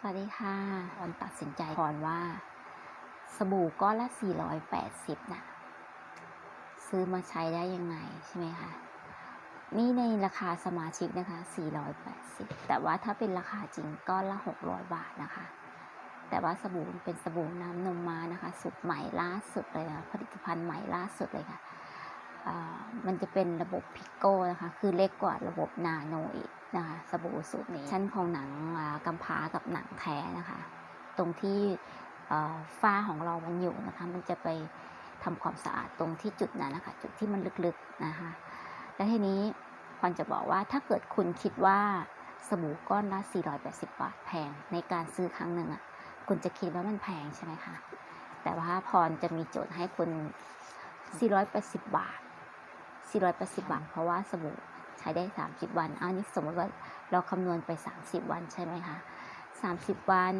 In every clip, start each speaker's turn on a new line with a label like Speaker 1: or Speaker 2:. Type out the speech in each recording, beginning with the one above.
Speaker 1: สวัสดีค่ะพรตัดสินใจก่อนว่า สบู่ก้อนละ 480 นะ ซื้อมาใช้ได้ยังไงใช่ไหมคะ นี่ในราคาสมาชิกนะคะ 480 แต่ว่าถ้าเป็นราคาจริงก้อนละ 600 บาทนะคะ แต่ว่าสบู่เป็นสบู่น้ำนมมานะคะ สุดใหม่ล่าสุดเลยนะผลิตภัณฑ์ใหม่ล่าสุดเลยค่ะ มันจะเป็นระบบพิกโก้นะคะ คือเล็กกว่าระบบนาโนอีกนะคะสบู่สูตรนี้ ชั้นของหนังกำพร้ากับหนังแท้นะคะ ตรงที่ฝ้าของเรามันอยู่นะคะ มันจะไปทำความสะอาดตรงที่จุดนั้นนะคะ จุดที่มันลึกๆนะคะ แล้วทีนี้พรจะบอกว่าถ้าเกิดคุณคิดว่าสบู่ก้อนละ 480 บาทแพงในการซื้อครั้งหนึ่งอะ คุณจะคิดว่ามันแพงใช่ไหมคะ แต่ว่าพรจะมีโจทย์ให้คุณ 480 บาท 480 บาท เพราะว่าสบู่ใช้ได้ 30 วันอันนี้สมมติว่าเราคำนวณไป 30 วันใช่ไหมคะ 30 วัน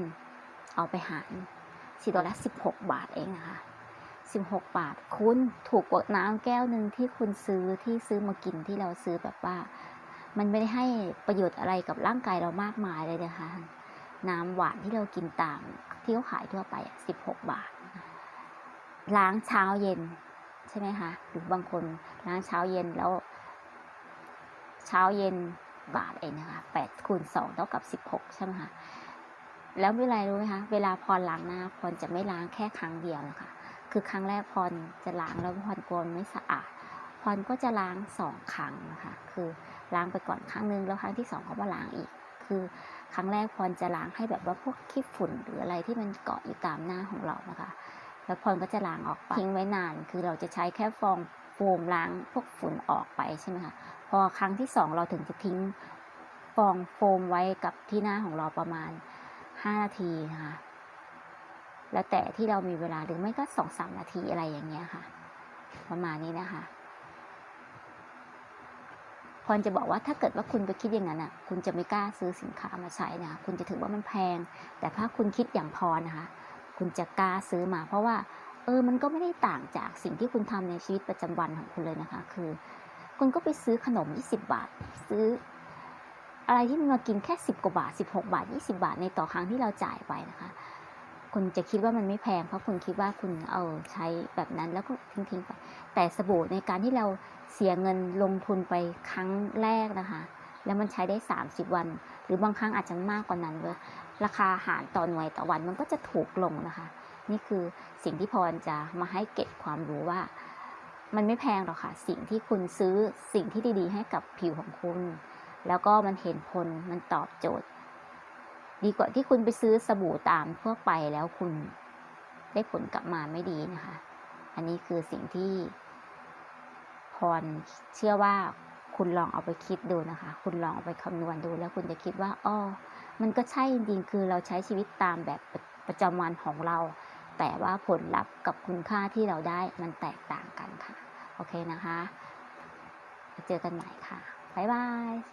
Speaker 1: เอาไปหาร4ตัวละ16 บาทเองนะคะ 16 บาท คุณถูกกว่าน้ำแก้วหนึ่งที่คุณซื้อที่ซื้อมากินที่เราซื้อแบบว่า มันไม่ได้ให้ประโยชน์อะไรกับร่างกายเรามากมายเลยนะคะ น้ำหวานที่เรากินตามที่เขาขายทั่วไป 16 บาท ล้างเช้าเย็น ใช่ไหมคะหรือบางคนล้างเช้าเย็นแล้ว เช้าเย็นบาทเองนะคะ8คูณ2เท่ากับ16ใช่ไหมคะแล้วเวลารู้ไหมคะเวลาพรล้างหน้าพรจะไม่ล้างแค่ครั้งเดียวนะคะคือครั้งแรกพรจะล้างแล้วพรกลัวนไม่สะอาดพรก็จะล้างสองครั้งนะคะคือล้างไปก่อนครั้งหนึงแล้วครั้งที่สองก็มาล้างอีก คือครั้งแรกพรจะล้างให้แบบว่าพวกขี้ฝุ่นหรืออะไรที่มันเกาะอยู่ตามหน้าของเรานะคะ แล้วพรก็จะล้างออกไปทิ้งไว้นาน คือเราจะใช้แค่ฟองโฟมล้างพวกฝุ่นออกไปใช่ไหมคะพอครั้งที่สองเราถึงจะทิ้งฟองโฟมไว้กับที่หน้าของเราประมาณห้านาทีนะคะแล้วแต่ที่เรามีเวลาหรือไม่ก็สองสามนาทีอะไรอย่างเงี้ยค่ะ ประมาณนี้นะคะพรจะบอกว่าถ้าเกิดว่าคุณไปคิดอย่างนั้นอะ คุณจะไม่กล้าซื้อสินค้ามาใช้นะคะคุณจะถือว่ามันแพง แต่ถ้าคุณคิดอย่างพรนะคะ คุณจะกล้าซื้อมา เพราะว่า เออมันก็ไม่ได้ต่างจากสิ่งที่คุณทำในชีวิตประจำวันของคุณเลยนะคะ คือ คุณก็ไปซื้อขนม 20 บาท ซื้อ อะไรที่มันมากินแค่ 10 กว่าบาท 16 บาท 20 บาทในต่อครั้งที่เราจ่ายไปนะคะคุณจะคิดว่ามันไม่แพงเพราะคุณคิดว่าคุณเอาใช้แบบนั้นแล้วก็ทิ้งๆไป แต่สบู่ในการที่เราเสียเงินลงทุนไปครั้งแรกนะคะ แล้วมันใช้ได้ 30 วัน หรือบางครั้งอาจจะมากกว่านั้นเลยราคาอาหารต่อหน่วยต่อวันมันก็จะถูกลงนะคะ นี่คือสิ่งที่พรจะมาให้เก็บความรู้ว่า มันไม่แพงหรอกค่ะ สิ่งที่คุณซื้อสิ่งที่ดีๆ ให้กับผิวของคุณ แล้วก็มันเห็นผลมันตอบโจทย์ ดีกว่าที่คุณไปซื้อสบู่ตามทั่วไปแล้วคุณได้ผลกลับมาไม่ดีนะคะ อันนี้คือสิ่งที่พรเชื่อว่า คุณลองเอาไปคิดดูนะคะ คุณลองเอาไปคำนวณดูแล้วคุณจะคิดว่าอ๋อมันก็ใช่จริงๆคือเราใช้ชีวิตตามแบบประจำวันของเรา แต่ว่าผลลัพธ์กับคุณค่าที่เราได้มันแตกต่างกันค่ะ โอเคนะคะ เจอกันใหม่ค่ะ บ๊ายบาย